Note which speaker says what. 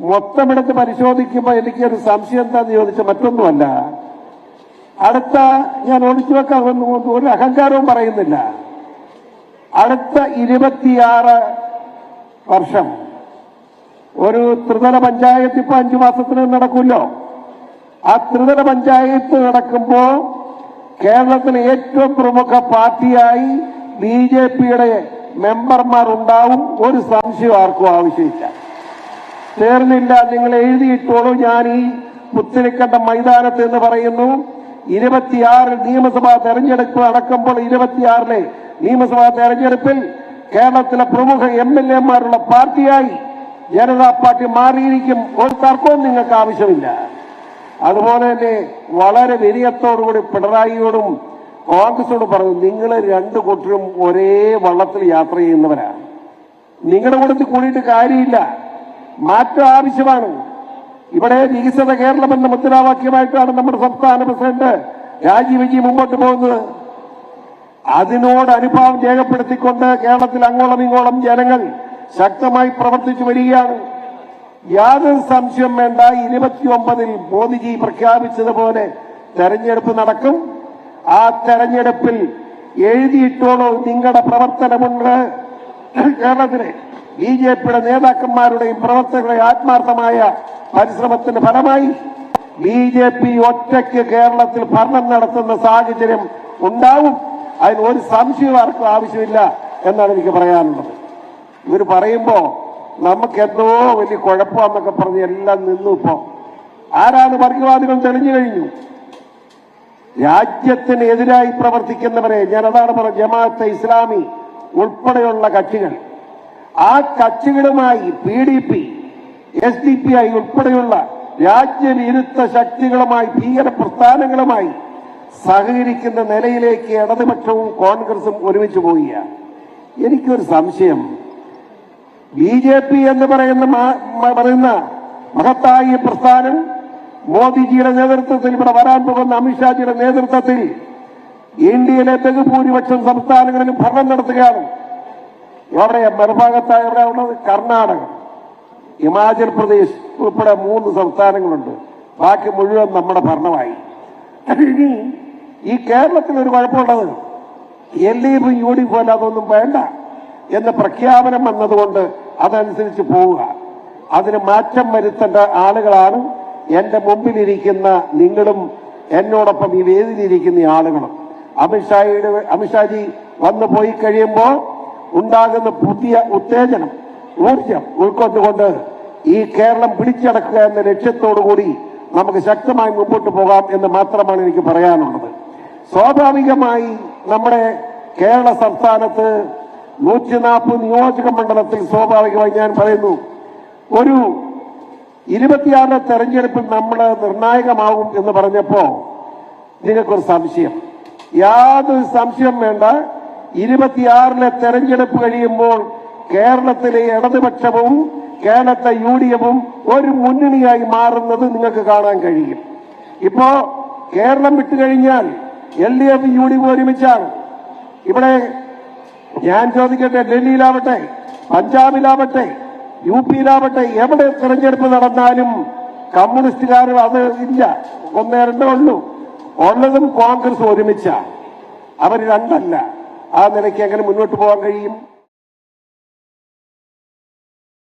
Speaker 1: മൊത്തമെടുത്ത് പരിശോധിക്കുമ്പോൾ എനിക്ക് ഒരു സംശയം എന്താന്ന് ചോദിച്ച മറ്റൊന്നുമല്ല. അടുത്ത ഞാൻ ഒളിച്ചു വെക്കാൻ ഒരു അഹങ്കാരവും പറയുന്നില്ല. അടുത്ത ഇരുപത്തിയാറ് വർഷം. ഒരു ത്രിതല പഞ്ചായത്ത് ഇപ്പൊ അഞ്ചു മാസത്തിന് നടക്കുമല്ലോ ആ ത്രിതല പഞ്ചായത്ത് നടക്കുമ്പോ കേരളത്തിലെ ഏറ്റവും പ്രമുഖ പാർട്ടിയായി ബി ജെ പിയുടെ മെമ്പർമാർ ഉണ്ടാവും ഒരു സംശയം ആർക്കും ആവശ്യമില്ല. ചേർന്നില്ല നിങ്ങൾ എഴുതിയിട്ടോളൂ ഞാൻ ഈ പുത്തിരിക്കണ്ട മൈതാനത്ത് എന്ന് പറയുന്നു. ഇരുപത്തിയാറിൽ നിയമസഭാ തെരഞ്ഞെടുപ്പ് നടക്കുമ്പോൾ ഇരുപത്തിയാറിലെ നിയമസഭാ തെരഞ്ഞെടുപ്പിൽ കേരളത്തിലെ പ്രമുഖ എം എൽ എമാരുള്ള പാർട്ടിയായി ജനതാ പാർട്ടി മാറിയിരിക്കും. ഒരു തർക്കവും നിങ്ങൾക്ക് ആവശ്യമില്ല. അതുപോലെ തന്നെ വളരെ വിനയത്തോടുകൂടി പിണറായിയോടും കോൺഗ്രസോടും പറഞ്ഞു നിങ്ങൾ രണ്ടു കൂട്ടരും ഒരേ വള്ളത്തിൽ യാത്ര ചെയ്യുന്നവരാണ് നിങ്ങളുടെ കൂട്ടത്തിൽ കൂടിയിട്ട് കാര്യമില്ല. മാറ്റം ആവശ്യമാണ്. ഇവിടെ വികസിത കേരളം എന്ന മുദ്രാവാക്യമായിട്ടാണ് നമ്മുടെ സംസ്ഥാന പ്രസിഡന്റ് രാജീവ് ജി മുമ്പോട്ട് പോകുന്നത്. അതിനോട് അനുഭാവം രേഖപ്പെടുത്തിക്കൊണ്ട് കേരളത്തിൽ അങ്ങോളം ഇങ്ങോളം ജനങ്ങൾ ശക്തമായി പ്രവർത്തിച്ചു വരികയാണ്. യാതൊരു സംശയം വേണ്ട ഇരുപത്തിയൊമ്പതിൽ മോദിജി പ്രഖ്യാപിച്ചതുപോലെ തെരഞ്ഞെടുപ്പ് നടക്കും. ആ തെരഞ്ഞെടുപ്പിൽ എഴുതിയിട്ടോളൂ നിങ്ങളുടെ പ്രവർത്തനമുണ്ട് കേരളത്തിലെ. ബി ജെ പിയുടെ നേതാക്കന്മാരുടെയും പ്രവർത്തകരുടെയും ആത്മാർത്ഥമായ പരിശ്രമത്തിന്റെ ഫലമായി ബി ജെ പി ഒറ്റയ്ക്ക് കേരളത്തിൽ ഭരണം നടത്തുന്ന സാഹചര്യം ഉണ്ടാവും. അതിന് ഒരു സംശയം ആർക്കും ആവശ്യമില്ല എന്നാണ് എനിക്ക് പറയാനുള്ളത്. ഇവർ പറയുമ്പോ നമുക്ക് എന്തോ വലിയ കുഴപ്പമെന്നൊക്കെ പറഞ്ഞ് എല്ലാം നിന്നു ഇപ്പോ. ആരാണ് വർഗീയവാദികൾ തെളിഞ്ഞു കഴിഞ്ഞു. രാജ്യത്തിന് എതിരായി പ്രവർത്തിക്കുന്നവരെ ഞാൻ അതാണ് പറഞ്ഞത് ജമാഅത്തെ ഇസ്ലാമി ഉൾപ്പെടെയുള്ള കക്ഷികൾ. ആ കക്ഷികളുമായി P D P S D P I ഉൾപ്പെടെയുള്ള രാജ്യവിരുദ്ധ ശക്തികളുമായി ഭീകര പ്രസ്ഥാനങ്ങളുമായി സഹകരിക്കുന്ന നിലയിലേക്ക് ഇടതുപക്ഷവും കോൺഗ്രസും ഒരുമിച്ച് പോവുകയാണ് എനിക്കൊരു സംശയം. ബി ജെ പി എന്ന് പറയുന്ന പറയുന്ന മഹത്തായ പ്രസ്ഥാനം മോദിജിയുടെ നേതൃത്വത്തിൽ ഇവിടെ വരാൻ പോകുന്ന അമിത്ഷാജിയുടെ നേതൃത്വത്തിൽ ഇന്ത്യയിലെ ബഹുഭൂരിപക്ഷം സംസ്ഥാനങ്ങളിലും ഭരണം നടത്തുകയാണ്. എവിടെ മറുഭാഗത്തായി എവിടെ ഉള്ളത് കർണാടകം ഹിമാചൽ പ്രദേശ് ഉൾപ്പെടെ മൂന്ന് സംസ്ഥാനങ്ങളുണ്ട്. ബാക്കി മുഴുവൻ നമ്മുടെ ഭരണമായി. ഇനി ഈ കേരളത്തിൽ ഒരു കുഴപ്പമുള്ളത്. എൽ ഡി എഫും യു ഡി അല്ല അതൊന്നും വേണ്ട എന്ന പ്രഖ്യാപനം വന്നതുകൊണ്ട് അതനുസരിച്ച് പോവുക. അതിന് മാറ്റം വരുത്തേണ്ട ആളുകളാണ് എന്റെ മുമ്പിലിരിക്കുന്ന നിങ്ങളും എന്നോടൊപ്പം ഈ വേദിയിലിരിക്കുന്ന ആളുകളും. അമിത്ഷായുടെ അമിത്ഷാജി വന്നു പോയി കഴിയുമ്പോൾ ഉണ്ടാകുന്ന പുതിയ ഉത്തേജനം ഊർജം ഉൾക്കൊണ്ടുകൊണ്ട് ഈ കേരളം പിടിച്ചടക്കുക എന്ന ലക്ഷ്യത്തോടുകൂടി നമുക്ക് ശക്തമായി മുമ്പോട്ട് പോകാം എന്ന് മാത്രമാണ് എനിക്ക് പറയാനുള്ളത്. സ്വാഭാവികമായി നമ്മുടെ കേരള സംസ്ഥാനത്ത് നൂറ്റി നാൽപ്പത് നിയോജക മണ്ഡലത്തിൽ സ്വാഭാവികമായി ഞാൻ പറയുന്നു ഒരു ഇരുപത്തിയാറിലെ തെരഞ്ഞെടുപ്പിൽ നമ്മൾ നിർണായകമാകും എന്ന് പറഞ്ഞപ്പോ നിങ്ങൾക്കൊരു സംശയം. യാതൊരു സംശയം വേണ്ട. ഇരുപത്തിയാറിലെ തെരഞ്ഞെടുപ്പ് കഴിയുമ്പോൾ കേരളത്തിലെ ഇടതുപക്ഷവും കേരളത്തെ യു ഡി എഫും ഒരു മുന്നണിയായി മാറുന്നത് നിങ്ങൾക്ക് കാണാൻ കഴിയും. ഇപ്പോ Keralam വിട്ടുകഴിഞ്ഞാൽ L D F U D F ഒരുമിച്ചാണ്. ഇവിടെ ഞാൻ ചോദിക്കട്ടെ ഡൽഹിയിലാവട്ടെ പഞ്ചാബിലാവട്ടെ യു പിയിലാവട്ടെ എവിടെ തെരഞ്ഞെടുപ്പ് നടന്നാലും കമ്മ്യൂണിസ്റ്റുകാർ അത് ഇല്ല. ഒന്നേ രണ്ടേ ഉള്ളൂ. ഉള്ളതും കോൺഗ്രസ് ഒരുമിച്ചാണ് അവർ രണ്ടല്ല. ആ നിലയ്ക്ക് എങ്ങനെ മുന്നോട്ട് പോകാൻ കഴിയും?